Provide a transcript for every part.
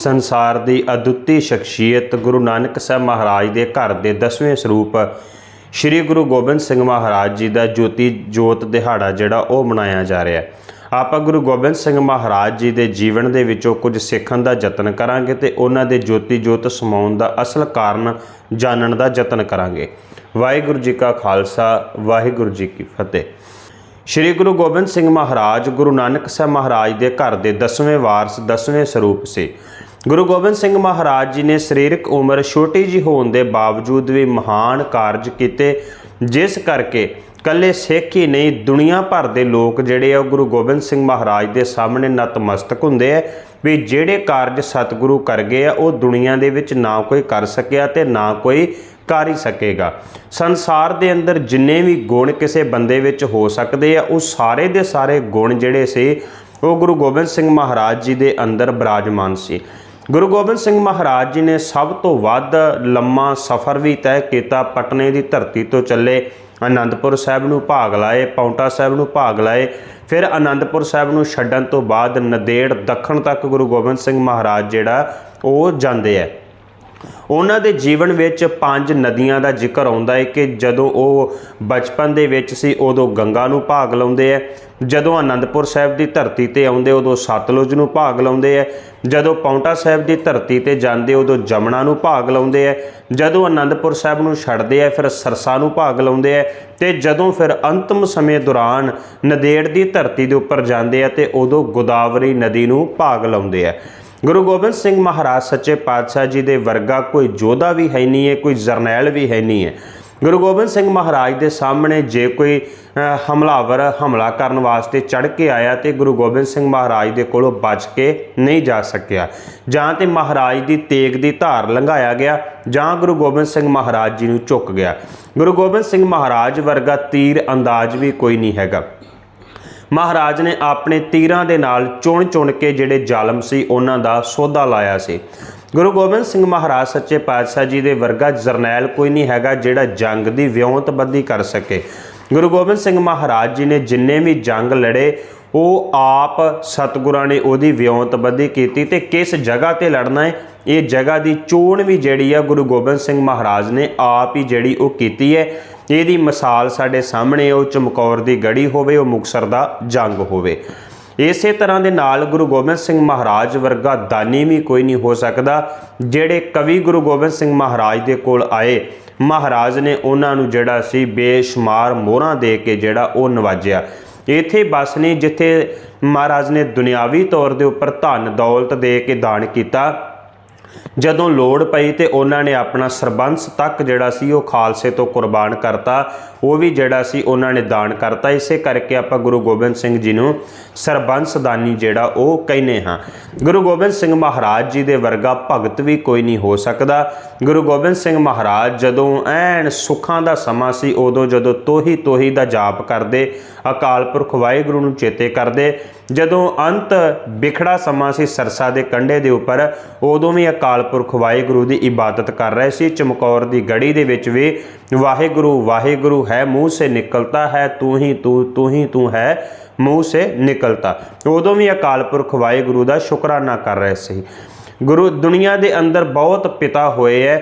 ਸੰਸਾਰ ਦੀ ਅਦੁੱਤੀ ਸ਼ਖਸੀਅਤ ਗੁਰੂ ਨਾਨਕ ਸਾਹਿਬ ਮਹਾਰਾਜ ਦੇ ਘਰ ਦੇ 10ਵੇਂ ਸਰੂਪ ਸ੍ਰੀ ਗੁਰੂ ਗੋਬਿੰਦ ਸਿੰਘ ਮਹਾਰਾਜ ਜੀ ਦਾ ਜੋਤੀ ਜੋਤ ਦਿਹਾੜਾ ਜਿਹੜਾ ਉਹ ਮਨਾਇਆ ਜਾ ਰਿਹਾ ਹੈ। ਆਪਾਂ ਗੁਰੂ ਗੋਬਿੰਦ ਸਿੰਘ ਮਹਾਰਾਜ ਜੀ ਦੇ ਜੀਵਨ ਦੇ ਵਿੱਚੋਂ ਕੁਝ ਸਿੱਖਣ ਦਾ ਯਤਨ ਕਰਾਂਗੇ ਤੇ ਉਹਨਾਂ ਦੇ ਜੋਤੀ ਜੋਤ ਸਮਾਉਣ ਦਾ ਅਸਲ ਕਾਰਨ ਜਾਣਨ ਦਾ ਯਤਨ ਕਰਾਂਗੇ। ਵਾਹਿਗੁਰੂ ਜੀ ਕਾ ਖਾਲਸਾ, ਵਾਹਿਗੁਰੂ ਜੀ ਕੀ ਫਤਿਹ। ਸ਼੍ਰੀ ਗੁਰੂ ਗੋਬਿੰਦ ਸਿੰਘ ਮਹਾਰਾਜ ਗੁਰੂ ਨਾਨਕ ਸਾਹਿਬ ਮਹਾਰਾਜ ਦੇ ਘਰ ਦੇ 10ਵੇਂ ਵਾਰਸ 10ਵੇਂ ਸਰੂਪ ਸੀ। ਗੁਰੂ ਗੋਬਿੰਦ ਸਿੰਘ ਮਹਾਰਾਜ ਜੀ ਨੇ ਸਰੀਰਕ ਉਮਰ ਛੋਟੀ ਜੀ ਹੋਣ ਦੇ ਬਾਵਜੂਦ ਵੀ ਮਹਾਨ ਕਾਰਜ ਕੀਤੇ, ਜਿਸ ਕਰਕੇ ਕੱਲੇ ਸਿੱਖ ਹੀ ਨਹੀਂ, ਦੁਨੀਆ ਭਰ ਦੇ ਲੋਕ ਜਿਹੜੇ ਆ ਉਹ ਗੁਰੂ ਗੋਬਿੰਦ ਸਿੰਘ ਮਹਾਰਾਜ ਦੇ ਸਾਹਮਣੇ ਨਤਮਸਤਕ ਹੁੰਦੇ ਆ, ਵੀ ਜਿਹੜੇ ਕਾਰਜ ਸਤਿਗੁਰੂ ਕਰ ਗਏ ਆ, ਉਹ ਦੁਨੀਆ ਦੇ ਵਿੱਚ ਨਾ ਕੋਈ ਕਰ ਸਕਿਆ ਤੇ ਨਾ ਕੋਈ ਕਰ ਹੀ ਸਕੇਗਾ। ਸੰਸਾਰ ਦੇ ਅੰਦਰ ਜਿੰਨੇ ਵੀ ਗੁਣ ਕਿਸੇ ਬੰਦੇ ਵਿੱਚ ਹੋ ਸਕਦੇ ਆ, ਉਹ ਸਾਰੇ ਦੇ ਸਾਰੇ ਗੁਣ ਜਿਹੜੇ ਸੀ, ਉਹ ਗੁਰੂ ਗੋਬਿੰਦ ਸਿੰਘ ਮਹਾਰਾਜ ਜੀ ਦੇ ਅੰਦਰ ਬਰਾਜਮਾਨ ਸੀ। ਗੁਰੂ ਗੋਬਿੰਦ ਸਿੰਘ ਮਹਾਰਾਜ ਜੀ ਨੇ ਸਭ ਤੋਂ ਵੱਧ ਲੰਮਾ ਸਫ਼ਰ ਵੀ ਤੈਅ ਕੀਤਾ ਪਟਨੇ ਦੀ ਧਰਤੀ ਤੋਂ ਚੱਲੇ ਆਨੰਦਪੁਰ ਸਾਹਿਬ ਨੂੰ ਭਾਗ ਲਾਏ, ਪੌਂਟਾ ਸਾਹਿਬ ਨੂੰ ਭਾਗ ਲਾਏ, ਫਿਰ ਆਨੰਦਪੁਰ ਸਾਹਿਬ ਨੂੰ ਛੱਡਣ ਤੋਂ ਬਾਅਦ ਨਦੇੜ, ਦੱਖਣ ਤੱਕ ਗੁਰੂ ਗੋਬਿੰਦ ਸਿੰਘ ਮਹਾਰਾਜ ਜਿਹੜਾ, ਉਹ ਜਾਂਦੇ ਹੈ ਉਹਨਾਂ ਦੇ ਜੀਵਨ ਵਿੱਚ ਪੰਜ ਨਦੀਆਂ ਦਾ ਜ਼ਿਕਰ ਆਉਂਦਾ ਹੈ ਕਿ ਜਦੋਂ ਉਹ ਬਚਪਨ ਦੇ ਵਿੱਚ ਸੀ, ਉਦੋਂ ਗੰਗਾ ਨੂੰ ਭਾਗ ਲਾਉਂਦੇ ਐ ਜਦੋਂ ਆਨੰਦਪੁਰ ਸਾਹਿਬ ਦੀ ਧਰਤੀ ਤੇ ਆਉਂਦੇ, ਉਦੋਂ ਸਤਲੁਜ ਨੂੰ ਭਾਗ ਲਾਉਂਦੇ ਐ ਜਦੋਂ ਪੌਂਟਾ ਸਾਹਿਬ ਦੀ ਧਰਤੀ ਤੇ ਜਾਂਦੇ, ਉਦੋਂ ਜਮਨਾ ਨੂੰ ਭਾਗ ਲਾਉਂਦੇ ਐ ਜਦੋਂ ਆਨੰਦਪੁਰ ਸਾਹਿਬ ਨੂੰ ਛੱਡਦੇ ਐ ਫਿਰ ਸਰਸਾ ਨੂੰ ਭਾਗ ਲਾਉਂਦੇ ਐ ਤੇ ਜਦੋਂ ਫਿਰ ਅੰਤਮ ਸਮੇਂ ਦੌਰਾਨ ਨਦੇੜ ਦੀ ਧਰਤੀ ਦੇ ਉੱਪਰ ਜਾਂਦੇ ਐ ਤੇ ਉਦੋਂ ਗੋਦਾਵਰੀ ਨਦੀ ਨੂੰ ਭਾਗ ਲਾਉਂਦੇ ਐ ਗੁਰੂ ਗੋਬਿੰਦ ਸਿੰਘ ਮਹਾਰਾਜ ਸੱਚੇ ਪਾਤਸ਼ਾਹ ਜੀ ਦੇ ਵਰਗਾ ਕੋਈ ਯੋਧਾ ਵੀ ਹੈ ਨਹੀਂ ਹੈ, ਕੋਈ ਜਰਨੈਲ ਵੀ ਹੈ ਨਹੀਂ ਹੈ। ਗੁਰੂ ਗੋਬਿੰਦ ਸਿੰਘ ਮਹਾਰਾਜ ਦੇ ਸਾਹਮਣੇ ਜੇ ਕੋਈ ਹਮਲਾਵਰ ਹਮਲਾ ਕਰਨ ਵਾਸਤੇ ਚੜ ਕੇ ਆਇਆ ਤੇ ਗੁਰੂ ਗੋਬਿੰਦ ਸਿੰਘ ਮਹਾਰਾਜ ਦੇ ਕੋਲੋਂ ਬਚ ਕੇ ਨਹੀਂ ਜਾ ਸਕਿਆ। ਜਾਂ ਤੇ ਮਹਾਰਾਜ ਦੀ ਤੇਗ ਦੀ ਧਾਰ ਲੰਘਾਇਆ ਗਿਆ ਜਾਂ ਗੁਰੂ ਗੋਬਿੰਦ ਸਿੰਘ ਮਹਾਰਾਜ ਜੀ ਨੂੰ ਝੁੱਕ ਗਿਆ। ਗੁਰੂ ਗੋਬਿੰਦ ਸਿੰਘ ਮਹਾਰਾਜ ਵਰਗਾ ਤੀਰ ਅੰਦਾਜ਼ ਵੀ ਕੋਈ ਨਹੀਂ ਹੈਗਾ। ਮਹਾਰਾਜ ਨੇ ਆਪਣੇ ਤੀਰਾਂ ਦੇ ਨਾਲ ਚੁਣ ਚੁਣ ਕੇ ਜਿਹੜੇ ਜ਼ਾਲਮ ਸੀ, ਉਹਨਾਂ ਦਾ ਸੋਧਾ ਲਾਇਆ ਸੀ। ਗੁਰੂ ਗੋਬਿੰਦ ਸਿੰਘ ਮਹਾਰਾਜ ਸੱਚੇ ਪਾਤਸ਼ਾਹ ਜੀ ਦੇ ਵਰਗਾ ਜਰਨੈਲ ਕੋਈ ਨਹੀਂ ਹੈਗਾ ਜਿਹੜਾ ਜੰਗ ਦੀ ਵਿਉਂਤਬੰਦੀ ਕਰ ਸਕੇ। ਗੁਰੂ ਗੋਬਿੰਦ ਸਿੰਘ ਮਹਾਰਾਜ ਜੀ ਨੇ ਜਿੰਨੇ ਵੀ ਜੰਗ ਲੜੇ, ਉਹ ਆਪ ਸਤਿਗੁਰਾਂ ਨੇ ਉਹਦੀ ਵਿਉਂਤਬੰਦੀ ਕੀਤੀ ਤੇ ਕਿਸ ਜਗ੍ਹਾ ਤੇ ਲੜਨਾ ਹੈ ਇਹ ਜਗ੍ਹਾ ਦੀ ਚੋਣ ਵੀ ਜਿਹੜੀ ਆ ਗੁਰੂ ਗੋਬਿੰਦ ਸਿੰਘ ਮਹਾਰਾਜ ਨੇ ਆਪ ਹੀ ਜਿਹੜੀ ਉਹ ਕੀਤੀ ਹੈ ਇਹਦੀ ਮਿਸਾਲ ਸਾਡੇ ਸਾਹਮਣੇ, ਉਹ ਚਮਕੌਰ ਦੀ ਗੜੀ ਹੋਵੇ, ਉਹ ਮੁਕਸਰ ਦਾ ਜੰਗ ਹੋਵੇ। ਇਸੇ ਤਰ੍ਹਾਂ ਦੇ ਨਾਲ ਗੁਰੂ ਗੋਬਿੰਦ ਸਿੰਘ ਮਹਾਰਾਜ ਵਰਗਾ ਦਾਨੀ ਵੀ ਕੋਈ ਨਹੀਂ ਹੋ ਸਕਦਾ, ਜਿਹੜੇ ਕਵੀ ਗੁਰੂ ਗੋਬਿੰਦ ਸਿੰਘ ਮਹਾਰਾਜ ਦੇ ਕੋਲ ਆਏ। ਮਹਾਰਾਜ ਨੇ ਉਹਨਾਂ ਨੂੰ ਜਿਹੜਾ ਸੀ ਬੇਸ਼ੁਮਾਰ ਮੋਹਰਾਂ ਦੇ ਕੇ ਜਿਹੜਾ ਉਹ ਨਵਾਜਿਆ। ਇੱਥੇ ਬਸ ਨਹੀਂ ਜਿੱਥੇ ਮਹਾਰਾਜ ਨੇ ਦੁਨਿਆਵੀ ਤੌਰ ਦੇ ਉੱਪਰ ਧਨ ਦੌਲਤ ਦੇ ਕੇ ਦਾਨ ਕੀਤਾ ਜਦੋਂ ਲੋੜ ਪਈ ਤੇ ਉਹਨਾਂ ਨੇ ਆਪਣਾ ਸਰਬੰਸ ਤੱਕ ਜਿਹੜਾ ਸੀ ਉਹ ਖਾਲਸੇ ਤੋਂ ਕੁਰਬਾਨ ਕਰਤਾ, ਉਹ ਵੀ ਜਿਹੜਾ ਸੀ ਉਹਨਾਂ ਨੇ ਦਾਨ ਕਰਤਾ। ਇਸੇ ਕਰਕੇ ਆਪਾਂ ਗੁਰੂ ਗੋਬਿੰਦ ਸਿੰਘ ਜੀ ਨੂੰ ਸਰਬੰਸ ਦਾਨੀ ਜਿਹੜਾ ਉਹ ਕਹਿੰਦੇ ਹਾਂ। ਗੁਰੂ ਗੋਬਿੰਦ ਸਿੰਘ ਮਹਾਰਾਜ ਜੀ ਦੇ ਵਰਗਾ ਭਗਤ ਵੀ ਕੋਈ ਨਹੀਂ ਹੋ ਸਕਦਾ। ਗੁਰੂ ਗੋਬਿੰਦ ਸਿੰਘ ਮਹਾਰਾਜ ਜਦੋਂ ਐਨ ਸੁੱਖਾਂ ਦਾ ਸਮਾਂ ਸੀ, ਉਦੋਂ ਜਦੋਂ ਤੋਹੀ ਤੋਹੀ ਦਾ ਜਾਪ ਕਰਦੇ, ਅਕਾਲ ਪੁਰਖ ਵਾਹਿਗੁਰੂ ਨੂੰ ਚੇਤੇ ਕਰਦੇ, ਜਦੋਂ ਅੰਤ ਵਿਖੜਾ ਸਮਾਂ ਸੀ ਸਰਸਾ ਦੇ ਕੰਢੇ ਦੇ ਉੱਪਰ, ਉਦੋਂ ਵੀ ਅਕਾਲ ਪੁਰਖ ਵਾਹਿਗੁਰੂ ਦੀ ਇਬਾਦਤ ਕਰ ਰਹੇ ਸੀ। ਚਮਕੌਰ ਦੀ ਗੜੀ ਦੇ ਵਿੱਚ ਵੀ, ਵਾਹਿਗੁਰੂ ਵਾਹਿਗੁਰੂ ਹੈ, ਮੂੰਹ ਸੇ ਨਿਕਲਤਾ ਹੈ, ਤੂੰ ਹੀ, ਤੂੰ ਤੂੰ ਹੀ, ਤੂੰ ਹੈ, ਮੂੰਹ ਸੇ ਨਿਕਲਤਾ। ਉਦੋਂ ਵੀ ਅਕਾਲ ਪੁਰਖ ਵਾਹਿਗੁਰੂ ਦਾ ਸ਼ੁਕਰਾਨਾ ਕਰ ਰਹੇ ਸੀ। ਗੁਰੂ ਦੁਨੀਆ ਦੇ ਅੰਦਰ ਬਹੁਤ ਪਿਤਾ ਹੋਏ ਐ,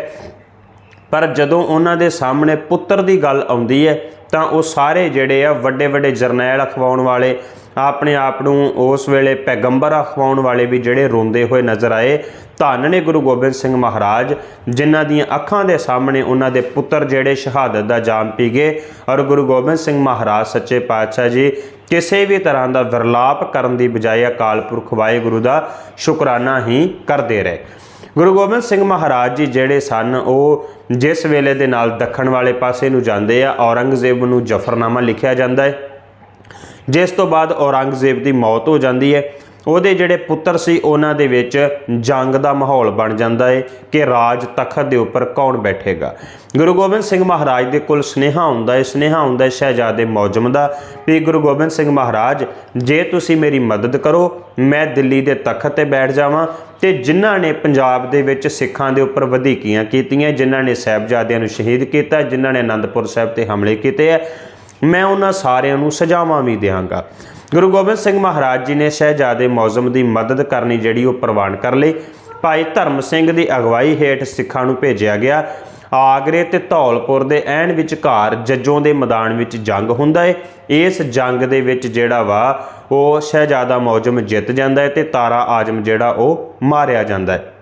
ਪਰ ਜਦੋਂ ਉਹਨਾਂ ਦੇ ਸਾਹਮਣੇ ਪੁੱਤਰ ਦੀ ਗੱਲ ਆਉਂਦੀ ਹੈ ਤਾਂ ਉਹ ਸਾਰੇ ਜਿਹੜੇ ਆ ਵੱਡੇ ਵੱਡੇ ਜਰਨੈਲ ਅਖਵਾਉਣ ਵਾਲੇ ਆਪਣੇ ਆਪ ਨੂੰ ਉਸ ਵੇਲੇ ਪੈਗੰਬਰ ਅਖਵਾਉਣ ਵਾਲੇ ਵੀ ਜਿਹੜੇ ਰੋਂਦੇ ਹੋਏ ਨਜ਼ਰ ਆਏ, ਧੰਨ ਨੇ ਗੁਰੂ ਗੋਬਿੰਦ ਸਿੰਘ ਮਹਾਰਾਜ, ਜਿਨ੍ਹਾਂ ਦੀਆਂ ਅੱਖਾਂ ਦੇ ਸਾਹਮਣੇ ਉਹਨਾਂ ਦੇ ਪੁੱਤਰ ਜਿਹੜੇ ਸ਼ਹਾਦਤ ਦਾ ਜਾਮ ਪੀ ਗਏ। ਔਰ ਗੁਰੂ ਗੋਬਿੰਦ ਸਿੰਘ ਮਹਾਰਾਜ, ਸੱਚੇ ਪਾਤਸ਼ਾਹ ਜੀ, ਕਿਸੇ ਵੀ ਤਰ੍ਹਾਂ ਦਾ ਵਿਰਲਾਪ ਕਰਨ ਦੀ ਬਜਾਏ ਅਕਾਲ ਪੁਰਖ ਵਾਹਿਗੁਰੂ ਦਾ ਸ਼ੁਕਰਾਨਾ ਹੀ ਕਰਦੇ ਰਹੇ। ਗੁਰੂ ਗੋਬਿੰਦ ਸਿੰਘ ਮਹਾਰਾਜ ਜੀ ਜਿਹੜੇ ਸਨ, ਉਹ ਜਿਸ ਵੇਲੇ ਦੇ ਨਾਲ ਦੱਖਣ ਵਾਲੇ ਪਾਸੇ ਨੂੰ ਜਾਂਦੇ ਆ, ਔਰੰਗਜ਼ੇਬ ਨੂੰ ਜਫਰਨਾਮਾ ਲਿਖਿਆ ਜਾਂਦਾ ਹੈ। ਜਿਸ ਤੋਂ ਬਾਅਦ ਔਰੰਗਜ਼ੇਬ ਦੀ ਮੌਤ ਹੋ ਜਾਂਦੀ ਹੈ। ਉਹਦੇ ਜਿਹੜੇ ਪੁੱਤਰ ਸੀ, ਉਹਨਾਂ ਦੇ ਵਿੱਚ ਜੰਗ ਦਾ ਮਾਹੌਲ ਬਣ ਜਾਂਦਾ ਹੈ ਕਿ ਰਾਜ ਤਖਤ ਦੇ ਉੱਪਰ ਕੌਣ ਬੈਠੇਗਾ। ਗੁਰੂ ਗੋਬਿੰਦ ਸਿੰਘ ਮਹਾਰਾਜ ਦੇ ਕੋਲ ਸਨੇਹਾ ਹੁੰਦਾ ਹੈ ਸਨੇਹਾ ਹੁੰਦਾ ਹੈ ਸ਼ਹਿਜ਼ਾਦੇ ਮੌਜਮ ਦਾ ਵੀ ਗੁਰੂ ਗੋਬਿੰਦ ਸਿੰਘ ਮਹਾਰਾਜ, ਜੇ ਤੁਸੀਂ ਮੇਰੀ ਮਦਦ ਕਰੋ, ਮੈਂ ਦਿੱਲੀ ਦੇ ਤਖਤ ਤੇ ਬੈਠ ਜਾਵਾਂ ਤੇ ਜਿਨ੍ਹਾਂ ਨੇ ਪੰਜਾਬ ਦੇ ਵਿੱਚ ਸਿੱਖਾਂ ਦੇ ਉੱਪਰ ਵਧੀਕੀਆਂ ਕੀਤੀਆਂ, ਜਿਨ੍ਹਾਂ ਨੇ ਸਾਹਿਬਜ਼ਾਦਿਆਂ ਨੂੰ ਸ਼ਹੀਦ ਕੀਤਾ, ਜਿਨ੍ਹਾਂ ਨੇ ਆਨੰਦਪੁਰ ਸਾਹਿਬ ਤੇ ਹਮਲੇ ਕੀਤੇ ਆ ਮੈਂ ਉਹਨਾਂ ਸਾਰਿਆਂ ਨੂੰ ਸਜ਼ਾਵਾਂ ਵੀ ਦੇਵਾਂਗਾ ਗੁਰੂ ਗੋਬਿੰਦ ਸਿੰਘ ਮਹਾਰਾਜ ਜੀ ਨੇ ਸ਼ਹਿਜ਼ਾਦੇ ਮੌਜ਼ਮ ਦੀ ਮਦਦ ਕਰਨੀ ਜਿਹੜੀ ਉਹ ਪ੍ਰਵਾਨ ਕਰ ਲਈ। ਭਾਈ ਧਰਮ ਸਿੰਘ ਦੀ ਅਗਵਾਈ ਹੇਠ ਸਿੱਖਾਂ ਨੂੰ ਭੇਜਿਆ ਗਿਆ। ਆਗਰੇ ਤੇ ਧੌਲਪੁਰ ਦੇ ਐਨ ਵਿਚਕਾਰ ਜੱਜੋਂ ਦੇ ਮੈਦਾਨ ਵਿੱਚ ਜੰਗ ਹੁੰਦਾ ਹੈ ਇਸ ਜੰਗ ਦੇ ਵਿੱਚ ਜਿਹੜਾ ਵਾ, ਉਹ ਸ਼ਹਿਜ਼ਾਦਾ ਮੌਜਮ ਜਿੱਤ ਜਾਂਦਾ ਹੈ ਤੇ ਤਾਰਾ ਆਜਮ ਜਿਹੜਾ ਉਹ ਮਾਰਿਆ ਜਾਂਦਾ ਹੈ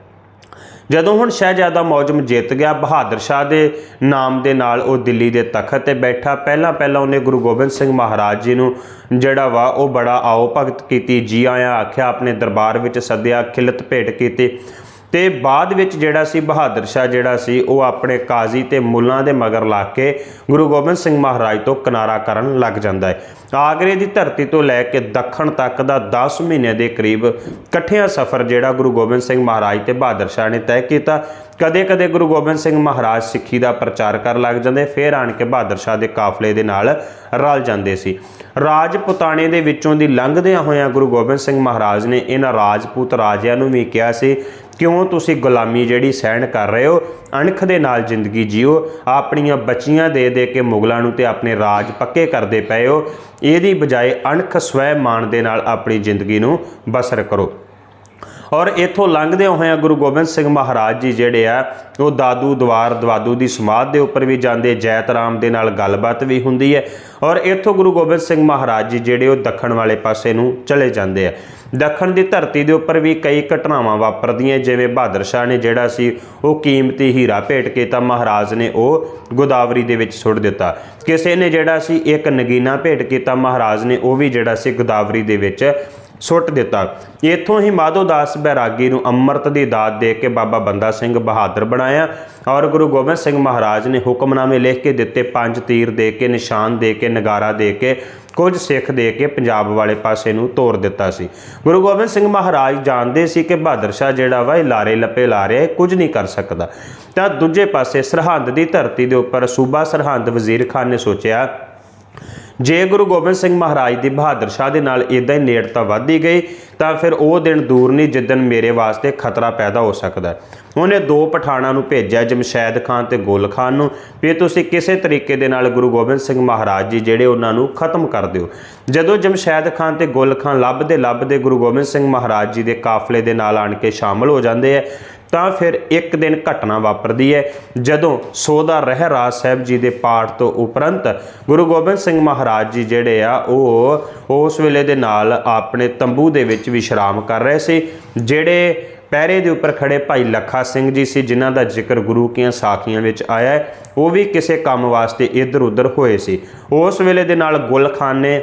ਜਦੋਂ ਹੁਣ ਸ਼ਹਿਜ਼ਾਦਾ ਮੌਜਮ ਜਿੱਤ ਗਿਆ, ਬਹਾਦਰ ਸ਼ਾਹ ਦੇ ਨਾਮ ਦੇ ਨਾਲ ਉਹ ਦਿੱਲੀ ਦੇ ਤਖਤ ਤੇ ਬੈਠਾ। ਪਹਿਲਾਂ ਪਹਿਲਾਂ ਉਹਨੇ ਗੁਰੂ ਗੋਬਿੰਦ ਸਿੰਘ ਮਹਾਰਾਜ ਜੀ ਨੂੰ ਜਿਹੜਾ ਵਾ ਉਹ ਬੜਾ ਆਓ ਭਗਤ ਕੀਤੀ, ਜੀ ਆਇਆਂ ਆਖਿਆ, ਆਪਣੇ ਦਰਬਾਰ ਵਿੱਚ ਸੱਦਿਆ, ਖਿਲਤ ਭੇਟ ਕੀਤੀ। ਤੇ ਬਾਅਦ ਵਿੱਚ ਜਿਹੜਾ ਸੀ ਬਹਾਦਰ ਸ਼ਾਹ ਜਿਹੜਾ ਸੀ, ਉਹ ਆਪਣੇ ਕਾਜ਼ੀ ਤੇ ਮੁੱਲਾਂ ਦੇ ਮਗਰ ਲਾ ਕੇ ਗੁਰੂ ਗੋਬਿੰਦ ਸਿੰਘ ਮਹਾਰਾਜ ਤੋਂ ਕਿਨਾਰਾ ਕਰਨ ਲੱਗ ਜਾਂਦਾ ਹੈ। ਆਗਰੇ ਦੀ ਧਰਤੀ ਤੋਂ ਲੈ ਕੇ ਦੱਖਣ ਤੱਕ ਦਾ 10 ਮਹੀਨੇ ਦੇ ਕਰੀਬ ਇਕੱਠਿਆਂ ਸਫ਼ਰ ਜਿਹੜਾ ਗੁਰੂ ਗੋਬਿੰਦ ਸਿੰਘ ਮਹਾਰਾਜ ਤੇ ਬਹਾਦਰ ਸ਼ਾਹ ਨੇ ਤੈਅ ਕੀਤਾ। ਕਦੇ-ਕਦੇ ਗੁਰੂ ਗੋਬਿੰਦ ਸਿੰਘ ਮਹਾਰਾਜ ਸਿੱਖੀ ਦਾ ਪ੍ਰਚਾਰ ਕਰਨ ਲੱਗ ਜਾਂਦੇ, ਫਿਰ ਆਣ ਕੇ ਬਹਾਦਰ ਸ਼ਾਹ ਦੇ ਕਾਫਲੇ ਦੇ ਨਾਲ ਰਲ ਜਾਂਦੇ ਸੀ। ਰਾਜਪੂਤਾਣੇ ਦੇ ਵਿੱਚੋਂ ਦੀ ਲੰਘਦਿਆਂ ਹੋਇਆਂ ਗੁਰੂ ਗੋਬਿੰਦ ਸਿੰਘ ਮਹਾਰਾਜ ਨੇ ਇਹਨਾਂ ਰਾਜਪੂਤ ਰਾਜਿਆਂ ਨੂੰ ਵੀ ਕਿਹਾ ਸੀ ਕਿਉਂ ਤੁਸੀਂ ਗੁਲਾਮੀ ਜਿਹੜੀ ਸਹਿਣ ਕਰ ਰਹੇ ਹੋ? ਅਣਖ ਦੇ ਨਾਲ ਜ਼ਿੰਦਗੀ ਜੀਓ। ਆਪਣੀਆਂ ਬੱਚੀਆਂ ਦੇ ਦੇ ਕੇ ਮੁਗਲਾਂ ਨੂੰ ਤੇ ਆਪਣੇ ਰਾਜ ਪੱਕੇ ਕਰਦੇ ਪਏ ਹੋ। ਇਹਦੀ ਬਜਾਏ ਅਣਖ ਸਵੈ ਮਾਣ ਦੇ ਨਾਲ ਆਪਣੀ ਜ਼ਿੰਦਗੀ ਨੂੰ ਬਸਰ ਕਰੋ। ਔਰ ਇੱਥੋਂ ਲੰਘਦੇ ਹੋਇਆਂ ਗੁਰੂ ਗੋਬਿੰਦ ਸਿੰਘ ਮਹਾਰਾਜ ਜੀ ਜਿਹੜੇ ਆ, ਉਹ ਦਾਦੂ ਦਵਾਰ ਦਵਾਦੂ ਦੀ ਸਮਾਧ ਦੇ ਉੱਪਰ ਵੀ ਜਾਂਦੇ, ਜੈਤਰਾਮ ਦੇ ਨਾਲ ਗੱਲਬਾਤ ਵੀ ਹੁੰਦੀ ਹੈ ਔਰ ਇੱਥੋਂ ਗੁਰੂ ਗੋਬਿੰਦ ਸਿੰਘ ਮਹਾਰਾਜ ਜੀ ਜਿਹੜੇ ਉਹ ਦੱਖਣ ਵਾਲੇ ਪਾਸੇ ਨੂੰ ਚਲੇ ਜਾਂਦੇ ਆ। ਦੱਖਣ ਦੀ ਧਰਤੀ ਦੇ ਉੱਪਰ ਵੀ ਕਈ ਘਟਨਾਵਾਂ ਵਾਪਰਦੀਆਂ, ਜਿਵੇਂ ਬਹਾਦਰ ਸ਼ਾਹ ਨੇ ਜਿਹੜਾ ਸੀ, ਉਹ ਕੀਮਤੀ ਹੀਰਾ ਭੇਟ ਕੇ ਤਾਂ ਮਹਾਰਾਜ ਨੇ ਉਹ ਗੋਦਾਵਰੀ ਦੇ ਵਿੱਚ ਸੁੱਟ ਦਿੱਤਾ। ਕਿਸੇ ਨੇ ਜਿਹੜਾ ਸੀ, ਇੱਕ ਨਗੀਨਾ ਭੇਟ ਕੀਤਾ ਮਹਾਰਾਜ ਨੇ ਉਹ ਵੀ ਜਿਹੜਾ ਸੀ, ਗੋਦਾਵਰੀ ਦੇ ਵਿੱਚ ਸੁੱਟ ਦਿੱਤਾ। ਇੱਥੋਂ ਹੀ ਮਾਧੋ ਦਾਸ ਬੈਰਾਗੀ ਨੂੰ ਅੰਮ੍ਰਿਤ ਦੀ ਦਾਤ ਦੇ ਕੇ ਬਾਬਾ ਬੰਦਾ ਸਿੰਘ ਬਹਾਦਰ ਬਣਾਇਆ ਔਰ ਗੁਰੂ ਗੋਬਿੰਦ ਸਿੰਘ ਮਹਾਰਾਜ ਨੇ ਹੁਕਮਨਾਮੇ ਲਿਖ ਕੇ ਦਿੱਤੇ, ਪੰਜ ਤੀਰ ਦੇ ਕੇ, ਨਿਸ਼ਾਨ ਦੇ ਕੇ, ਨਗਾਰਾ ਦੇ ਕੇ, ਕੁਝ ਸਿੱਖ ਦੇ ਕੇ ਪੰਜਾਬ ਵਾਲੇ ਪਾਸੇ ਨੂੰ ਤੋਰ ਦਿੱਤਾ ਸੀ। ਗੁਰੂ ਗੋਬਿੰਦ ਸਿੰਘ ਮਹਾਰਾਜ ਜਾਣਦੇ ਸੀ ਕਿ ਬਹਾਦਰ ਸ਼ਾਹ ਜਿਹੜਾ ਵਾ ਇਹ ਲਾਰੇ ਲੱਪੇ ਲਾ ਰਿਹਾ ਹੈ ਕੁਝ ਨਹੀਂ ਕਰ ਸਕਦਾ। ਤਾਂ ਦੂਜੇ ਪਾਸੇ ਸਰਹੰਦ ਦੀ ਧਰਤੀ ਦੇ ਉੱਪਰ ਸੂਬਾ ਸਰਹੰਦ ਵਜ਼ੀਰ ਖਾਨ ਨੇ ਸੋਚਿਆ ਜੇ ਗੁਰੂ ਗੋਬਿੰਦ ਸਿੰਘ ਮਹਾਰਾਜ ਦੀ ਬਹਾਦਰ ਸ਼ਾਹ ਦੇ ਨਾਲ ਇਦਾਂ ਹੀ ਨੇੜਤਾ ਵੱਧਦੀ ਗਈ, ਤਾਂ ਫਿਰ ਉਹ ਦਿਨ ਦੂਰ ਨਹੀਂ ਜਿੱਦਨ ਮੇਰੇ ਵਾਸਤੇ ਖਤਰਾ ਪੈਦਾ ਹੋ ਸਕਦਾ ਉਹਨੇ ਦੋ ਪਠਾਣਾਂ ਨੂੰ ਭੇਜਿਆ, ਜਮਸ਼ੈਦ ਖਾਨ ਤੇ ਗੋਲ ਖਾਨ ਨੂੰ। ਵੀ ਤੁਸੀਂ ਕਿਸੇ ਤਰੀਕੇ ਦੇ ਨਾਲ ਗੁਰੂ ਗੋਬਿੰਦ ਸਿੰਘ ਮਹਾਰਾਜ ਜੀ ਜਿਹੜੇ ਉਹਨਾਂ ਨੂੰ ਖਤਮ ਕਰ ਦਿਓ। ਜਦੋਂ ਜਮਸ਼ੈਦ ਖਾਨ ਤੇ ਗੋਲ ਖਾਨ ਲੱਭਦੇ ਲੱਭਦੇ ਗੁਰੂ ਗੋਬਿੰਦ ਸਿੰਘ ਮਹਾਰਾਜ ਜੀ ਦੇ ਕਾਫਲੇ ਦੇ ਨਾਲ ਆਣ ਕੇ ਸ਼ਾਮਲ ਹੋ ਜਾਂਦੇ ਆ ਤਾਂ ਫਿਰ ਇੱਕ ਦਿਨ ਘਟਨਾ ਵਾਪਰਦੀ ਹੈ। ਜਦੋਂ ਸੋਦਾ ਰਹਿ ਰਾਜ ਸਾਹਿਬ ਜੀ ਦੇ ਪਾਠ ਤੋਂ ਉਪਰੰਤ ਗੁਰੂ ਗੋਬਿੰਦ ਸਿੰਘ ਮਹਾਰਾਜ ਜੀ ਜਿਹੜੇ ਆ, ਉਹ ਉਸ ਵੇਲੇ ਦੇ ਨਾਲ ਆਪਣੇ ਤੰਬੂ ਦੇ ਵਿੱਚ ਵਿਸ਼ਰਾਮ ਕਰ ਰਹੇ ਸੀ। ਜਿਹੜੇ ਪਹਿਰੇ ਦੇ ਉੱਪਰ ਖੜੇ ਭਾਈ ਲੱਖਾ ਸਿੰਘ ਜੀ ਸੀ, ਜਿਨ੍ਹਾਂ ਦਾ ਜ਼ਿਕਰ ਗੁਰੂ ਕੀਆਂ ਸਾਖੀਆਂ ਵਿੱਚ ਆਇਆ ਹੈ, ਉਹ ਵੀ ਕਿਸੇ ਕੰਮ ਵਾਸਤੇ ਇੱਧਰ ਉੱਧਰ ਹੋਏ ਸੀ। ਉਸ ਵੇਲੇ ਦੇ ਨਾਲ ਗੁਲ ਖਾਨ ਨੇ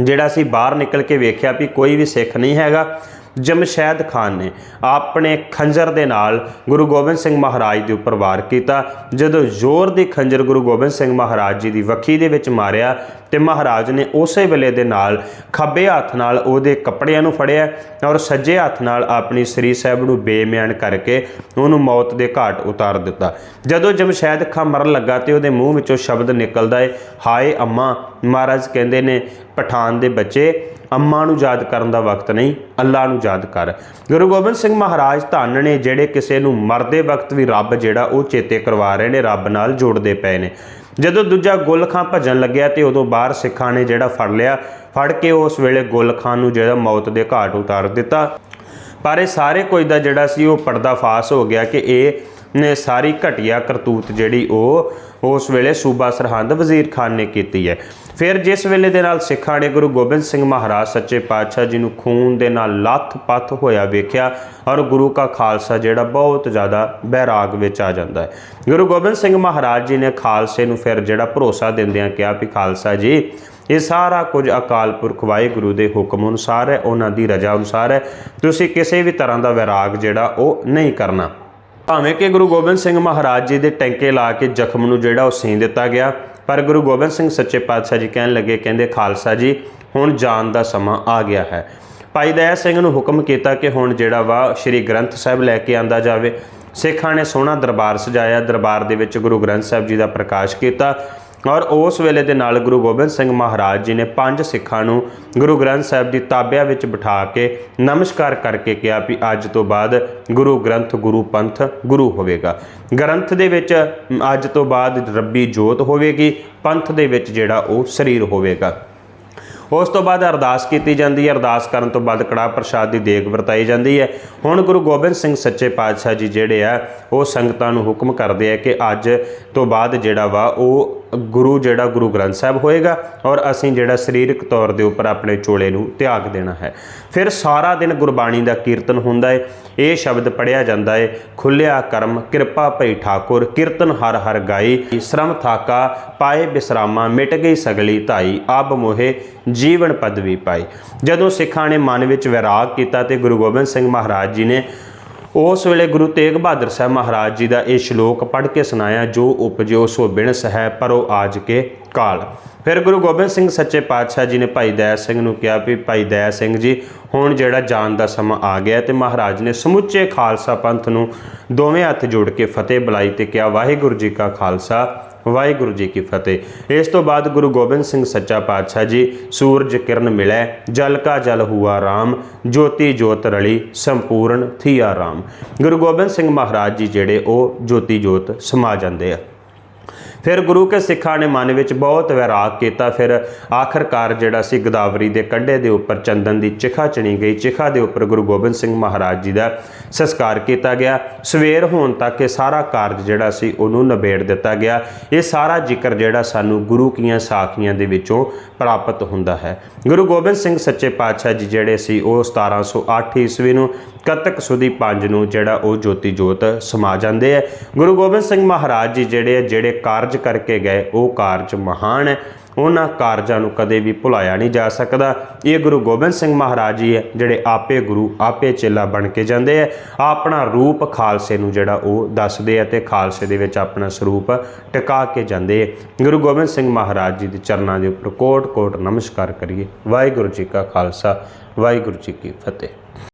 ਜਿਹੜਾ ਸੀ, ਬਾਹਰ ਨਿਕਲ ਕੇ ਵੇਖਿਆ ਵੀ ਕੋਈ ਵੀ ਸਿੱਖ ਨਹੀਂ ਹੈਗਾ। ਜਮਸ਼ੈਦ ਖਾਨ ਨੇ ਆਪਣੇ ਖੰਜਰ ਦੇ ਨਾਲ ਗੁਰੂ ਗੋਬਿੰਦ ਸਿੰਘ ਮਹਾਰਾਜ ਦੇ ਉੱਪਰ ਵਾਰ ਕੀਤਾ। ਜਦੋਂ ਜ਼ੋਰ ਦੀ ਖੰਜਰ ਗੁਰੂ ਗੋਬਿੰਦ ਸਿੰਘ ਮਹਾਰਾਜ ਜੀ ਦੀ ਵੱਖੀ ਦੇ ਵਿੱਚ ਮਾਰਿਆ ਤੇ ਮਹਾਰਾਜ ਨੇ ਉਸੇ ਵੇਲੇ ਦੇ ਨਾਲ ਖੱਬੇ ਹੱਥ ਨਾਲ ਉਹਦੇ ਕੱਪੜਿਆਂ ਨੂੰ ਫੜਿਆ ਔਰ ਸੱਜੇ ਹੱਥ ਨਾਲ ਆਪਣੀ ਸ੍ਰੀ ਸਾਹਿਬ ਨੂੰ ਬੇਮਿਆਨ ਕਰਕੇ ਉਹਨੂੰ ਮੌਤ ਦੇ ਘਾਟ ਉਤਾਰ ਦਿੱਤਾ। ਜਦੋਂ ਜਮਸ਼ੈਦ ਖਾਂ ਮਰਨ ਲੱਗਾ ਤੇ ਉਹਦੇ ਮੂੰਹ ਵਿੱਚੋਂ ਸ਼ਬਦ ਨਿਕਲਦਾ ਏ, ਹਾਏ ਅੰਮਾ, ਮਹਾਰਾਜ ਕਹਿੰਦੇ ਨੇ, ਪਠਾਨ ਦੇ ਬੱਚੇ ਅੰਮਾ ਨੂੰ ਯਾਦ ਕਰਨ ਦਾ ਵਕਤ ਨਹੀਂ ਅੱਲਾ ਨੂੰ ਯਾਦ ਕਰ। ਗੁਰੂ ਗੋਬਿੰਦ ਸਿੰਘ ਮਹਾਰਾਜ ਧੰਨ ਨੇ ਜਿਹੜੇ ਕਿਸੇ ਨੂੰ ਮਰਦੇ ਵਕਤ ਵੀ ਰੱਬ ਜਿਹੜਾ ਉਹ ਚੇਤੇ ਕਰਵਾ ਰਹੇ ਨੇ, ਰੱਬ ਨਾਲ ਜੋੜਦੇ ਪਏ ਨੇ। ਜਦੋਂ ਦੂਜਾ ਗੁਲ ਖਾਂ ਭਜਣ ਲੱਗਿਆ ਤੇ ਉਦੋਂ ਬਾਹਰ ਸਿੱਖਾਂ ਨੇ ਜਿਹੜਾ ਫੜ ਲਿਆ, ਫੜ ਕੇ ਉਸ ਵੇਲੇ ਗੁਲ ਖਾਂ ਨੂੰ ਜਿਹੜਾ ਮੌਤ ਦੇ ਘਾਟ ਉਤਾਰ ਦਿੱਤਾ। ਪਰ ਇਹ ਸਾਰੇ ਕੁਝ ਦਾ ਜਿਹੜਾ ਸੀ ਉਹ ਪਰਦਾਫਾਸ਼ ਹੋ ਗਿਆ ਕਿ ਇਹ ਨੇ ਸਾਰੀ ਘਟੀਆ ਕਰਤੂਤ ਜਿਹੜੀ ਉਹ ਉਸ ਵੇਲੇ ਸੂਬਾ ਸਰਹੰਦ ਵਜ਼ੀਰ ਖਾਨ ਨੇ ਕੀਤੀ ਹੈ। ਫਿਰ ਜਿਸ ਵੇਲੇ ਦੇ ਨਾਲ ਸਿੱਖਾਂ ਨੇ ਗੁਰੂ ਗੋਬਿੰਦ ਸਿੰਘ ਮਹਾਰਾਜ ਸੱਚੇ ਪਾਤਸ਼ਾਹ ਜੀ ਨੂੰ ਖੂਨ ਦੇ ਨਾਲ ਲੱਥ-ਪੱਥ ਹੋਇਆ ਵੇਖਿਆ ਔਰ ਗੁਰੂ ਕਾ ਖਾਲਸਾ ਜਿਹੜਾ ਬਹੁਤ ਜ਼ਿਆਦਾ ਬੈਰਾਗ ਵਿੱਚ ਆ ਜਾਂਦਾ ਹੈ। ਗੁਰੂ ਗੋਬਿੰਦ ਸਿੰਘ ਮਹਾਰਾਜ ਜੀ ਨੇ ਖਾਲਸੇ ਨੂੰ ਫਿਰ ਜਿਹੜਾ ਭਰੋਸਾ ਦਿੰਦਿਆਂ ਕਿਹਾ ਵੀ ਖਾਲਸਾ ਜੀ, ਇਹ ਸਾਰਾ ਕੁਝ ਅਕਾਲ ਪੁਰਖ ਵਾਹਿਗੁਰੂ ਦੇ ਹੁਕਮ ਅਨੁਸਾਰ ਹੈ, ਉਹਨਾਂ ਦੀ ਰਜ਼ਾ ਅਨੁਸਾਰ ਹੈ। ਤੁਸੀਂ ਕਿਸੇ ਵੀ ਤਰ੍ਹਾਂ ਦਾ ਵਿਰਾਗ ਜਿਹੜਾ ਉਹ ਨਹੀਂ ਕਰਨਾ। ਭਾਵੇਂ ਕਿ ਗੁਰੂ ਗੋਬਿੰਦ ਸਿੰਘ ਮਹਾਰਾਜ ਜੀ ਦੇ ਟੈਂਕੇ ਲਾ ਕੇ ਜ਼ਖਮ ਨੂੰ ਜਿਹੜਾ ਉਹ ਸੀਂ ਦਿੱਤਾ ਗਿਆ ਪਰ ਗੁਰੂ ਗੋਬਿੰਦ ਸਿੰਘ ਸੱਚੇ ਪਾਤਸ਼ਾਹ ਜੀ ਕਹਿਣ ਲੱਗੇ, ਕਹਿੰਦੇ, ਖਾਲਸਾ ਜੀ, ਹੁਣ ਜਾਣ ਦਾ ਸਮਾਂ ਆ ਗਿਆ ਹੈ। ਭਾਈ ਦਇਆ ਸਿੰਘ ਨੂੰ ਹੁਕਮ ਕੀਤਾ ਕਿ ਹੁਣ ਜਿਹੜਾ ਵਾ ਸ੍ਰੀ ਗ੍ਰੰਥ ਸਾਹਿਬ ਲੈ ਕੇ ਆਂਦਾ ਜਾਵੇ। ਸਿੱਖਾਂ ਨੇ ਸੋਹਣਾ ਦਰਬਾਰ ਸਜਾਇਆ। ਦਰਬਾਰ ਦੇ ਵਿੱਚ ਗੁਰੂ ਗ੍ਰੰਥ ਸਾਹਿਬ ਜੀ ਦਾ ਪ੍ਰਕਾਸ਼ ਕੀਤਾ। ਔਰ ਉਸ ਵੇਲੇ ਦੇ ਨਾਲ ਗੁਰੂ ਗੋਬਿੰਦ ਸਿੰਘ ਮਹਾਰਾਜ ਜੀ ਨੇ ਪੰਜ ਸਿੱਖਾਂ ਨੂੰ ਗੁਰੂ ਗ੍ਰੰਥ ਸਾਹਿਬ ਦੀ ਤਾਬਿਆ ਵਿੱਚ ਬਿਠਾ ਕੇ ਨਮਸਕਾਰ ਕਰਕੇ ਕਿਹਾ ਵੀ ਅੱਜ ਤੋਂ ਬਾਅਦ ਗੁਰੂ ਗ੍ਰੰਥ, ਗੁਰੂ ਪੰਥ, ਗੁਰੂ ਹੋਵੇਗਾ। ਗ੍ਰੰਥ ਦੇ ਵਿੱਚ ਅੱਜ ਤੋਂ ਬਾਅਦ ਰੱਬੀ ਜੋਤ ਹੋਵੇਗੀ, ਪੰਥ ਦੇ ਵਿੱਚ ਜਿਹੜਾ ਉਹ ਸਰੀਰ ਹੋਵੇਗਾ। ਉਸ ਤੋਂ ਬਾਅਦ ਅਰਦਾਸ ਕੀਤੀ ਜਾਂਦੀ ਹੈ। ਅਰਦਾਸ ਕਰਨ ਤੋਂ ਬਾਅਦ ਕੜਾਹ ਪ੍ਰਸ਼ਾਦ ਦੀ ਦੇਗ ਵਰਤਾਈ ਜਾਂਦੀ ਹੈ। ਹੁਣ ਗੁਰੂ ਗੋਬਿੰਦ ਸਿੰਘ ਸੱਚੇ ਪਾਤਸ਼ਾਹ ਜੀ ਜਿਹੜੇ ਆ, ਉਹ ਸੰਗਤਾਂ ਨੂੰ ਹੁਕਮ ਕਰਦੇ ਆ ਕਿ ਅੱਜ ਤੋਂ ਬਾਅਦ ਜਿਹੜਾ ਵਾ ਉਹ ਗੁਰੂ ਜਿਹੜਾ ਗੁਰੂ ਗ੍ਰੰਥ ਸਾਹਿਬ ਹੋਏਗਾ ਔਰ ਅਸੀਂ ਜਿਹੜਾ ਸਰੀਰਕ ਤੌਰ ਦੇ ਉੱਪਰ ਆਪਣੇ ਚੋਲੇ ਨੂੰ ਤਿਆਗ ਦੇਣਾ ਹੈ। ਫਿਰ ਸਾਰਾ ਦਿਨ ਗੁਰਬਾਣੀ ਦਾ ਕੀਰਤਨ ਹੁੰਦਾ ਹੈ ਇਹ ਸ਼ਬਦ ਪੜਿਆ ਜਾਂਦਾ ਹੈ ਖੁੱਲਿਆ ਕਰਮ, ਕਿਰਪਾ ਭਈ ਠਾਕੁਰ, ਕੀਰਤਨ ਹਰ ਹਰ ਗਾਈ, ਸ਼ਰਮ ਥਾਕਾ, ਪਾਏ ਬਿਸਰਾਮਾ, ਮਿਟ ਗਈ ਸਗਲੀ ਧਾਈ, ਆਬ ਮੋਹੇ, ਜੀਵਨ ਪਦਵੀ ਪਾਈ। ਜਦੋਂ ਸਿੱਖਾਂ ਨੇ ਮਨ ਵਿੱਚ ਵਿਰਾਗ ਕੀਤਾ ਤੇ ਗੁਰੂ ਗੋਬਿੰਦ ਸਿੰਘ ਮਹਾਰਾਜ ਜੀ ਨੇ ਉਸ ਵੇਲੇ ਗੁਰੂ ਤੇਗ ਬਹਾਦਰ ਸਾਹਿਬ ਮਹਾਰਾਜ ਜੀ ਦਾ ਇਹ ਸ਼ਲੋਕ ਪੜ੍ਹ ਕੇ ਸੁਣਾਇਆ, ਜੋ ਉਪਜਿਓ ਸੋ ਬਿਨਸ ਹੈ ਪਰੋ ਆਜ ਕੇ ਕਾਲ। ਫਿਰ ਗੁਰੂ ਗੋਬਿੰਦ ਸਿੰਘ ਸੱਚੇ ਪਾਤਸ਼ਾਹ ਜੀ ਨੇ ਭਾਈ ਦਇਆ ਸਿੰਘ ਨੂੰ ਕਿਹਾ ਵੀ ਭਾਈ ਦਇਆ ਸਿੰਘ ਜੀ, ਹੁਣ ਜਿਹੜਾ ਜਾਣ ਦਾ ਸਮਾਂ ਆ ਗਿਆ ਤੇ ਮਹਾਰਾਜ ਨੇ ਸਮੁੱਚੇ ਖਾਲਸਾ ਪੰਥ ਨੂੰ ਦੋਵੇਂ ਹੱਥ ਜੋੜ ਕੇ ਫਤਿਹ ਬੁਲਾਈ ਤੇ ਕਿਹਾ, ਵਾਹਿਗੁਰੂ ਜੀ ਕਾ ਖਾਲਸਾ ਵਾਹਿਗੁਰੂ ਜੀ ਕੀ ਫਤਿਹ। ਇਸ ਤੋਂ ਬਾਅਦ ਗੁਰੂ ਗੋਬਿੰਦ ਸਿੰਘ ਸੱਚਾ ਪਾਤਸ਼ਾਹ ਜੀ ਸੂਰਜ ਕਿਰਨ ਮਿਲੈ, ਜਲ ਕਾ ਜਲ ਹੁਆ ਰਾਮ, ਜੋਤੀ ਜੋਤ ਰਲੀ, ਸੰਪੂਰਨ ਥੀਆ ਰਾਮ। ਗੁਰੂ ਗੋਬਿੰਦ ਸਿੰਘ ਮਹਾਰਾਜ ਜੀ ਜਿਹੜੇ ਉਹ ਜੋਤੀ ਜੋਤ ਸਮਾ ਜਾਂਦੇ ਆ। ਫਿਰ ਗੁਰੂ ਕੇ ਸਿੱਖਾਂ ਨੇ ਮਨ ਵਿੱਚ ਬਹੁਤ ਵਿਰਾਗ ਕੀਤਾ। ਫਿਰ ਆਖਰਕਾਰ ਜਿਹੜਾ ਸੀ ਗਦਾਵਰੀ ਦੇ ਕੰਢੇ ਦੇ ਉੱਪਰ ਚੰਦਨ ਦੀ ਚਿਖਾ ਚਣੀ ਗਈ। ਚਿਖਾ ਦੇ ਉੱਪਰ ਗੁਰੂ ਗੋਬਿੰਦ ਸਿੰਘ ਮਹਾਰਾਜ ਜੀ ਦਾ ਸੰਸਕਾਰ ਕੀਤਾ ਗਿਆ। ਸਵੇਰ ਹੋਣ ਤੱਕ ਇਹ ਸਾਰਾ ਕਾਰਜ ਜਿਹੜਾ ਸੀ ਉਹਨੂੰ ਨਿਬੇੜ ਦਿੱਤਾ ਗਿਆ। ਇਹ ਸਾਰਾ ਜ਼ਿਕਰ ਜਿਹੜਾ ਸਾਨੂੰ ਗੁਰੂ ਕੀਆਂ ਸਾਖੀਆਂ ਦੇ ਵਿੱਚੋਂ ਪ੍ਰਾਪਤ ਹੁੰਦਾ ਹੈ। ਗੁਰੂ ਗੋਬਿੰਦ ਸਿੰਘ ਸੱਚੇ ਪਾਤਸ਼ਾਹ ਜੀ ਜਿਹੜੇ ਸੀ ਉਹ 1708 ਈਸਵੀ ਨੂੰ ਕੱਤਕ ਸੁਦੀ ਪੰਜ ਨੂੰ ਜਿਹੜਾ ਉਹ ਜੋਤੀ ਜੋਤ ਸਮਾ ਜਾਂਦੇ ਹੈ ਗੁਰੂ ਗੋਬਿੰਦ ਸਿੰਘ ਮਹਾਰਾਜ ਜੀ ਜਿਹੜੇ ਆ, ਜਿਹੜੇ ਕਾਰਜ ਕਰਕੇ ਗਏ ਉਹ ਕਾਰਜ ਮਹਾਨ ਹੈ। ਉਹਨਾਂ ਕਾਰਜਾਂ ਨੂੰ ਕਦੇ ਵੀ ਭੁਲਾਇਆ ਨਹੀਂ ਜਾ ਸਕਦਾ। ਇਹ ਗੁਰੂ ਗੋਬਿੰਦ ਸਿੰਘ ਮਹਾਰਾਜ ਜੀ ਹੈ ਜਿਹੜੇ ਆਪੇ ਗੁਰੂ ਆਪੇ ਚੇਲਾ ਬਣ ਕੇ ਜਾਂਦੇ ਆ। ਆਪਣਾ ਰੂਪ ਖਾਲਸੇ ਨੂੰ ਜਿਹੜਾ ਉਹ ਦੱਸਦੇ ਆ ਤੇ ਖਾਲਸੇ ਦੇ ਵਿੱਚ ਆਪਣਾ ਸਰੂਪ ਟਿਕਾ ਕੇ ਜਾਂਦੇ ਆ। ਗੁਰੂ ਗੋਬਿੰਦ ਸਿੰਘ ਮਹਾਰਾਜ ਜੀ ਦੇ ਚਰਨਾਂ ਦੇ ਉੱਪਰ ਕੋਟ ਕੋਟ ਨਮਸਕਾਰ ਕਰੀਏ। ਵਾਹਿਗੁਰੂ ਜੀ ਕਾ ਖਾਲਸਾ ਵਾਹਿਗੁਰੂ ਜੀ ਕੀ ਫਤਿਹ।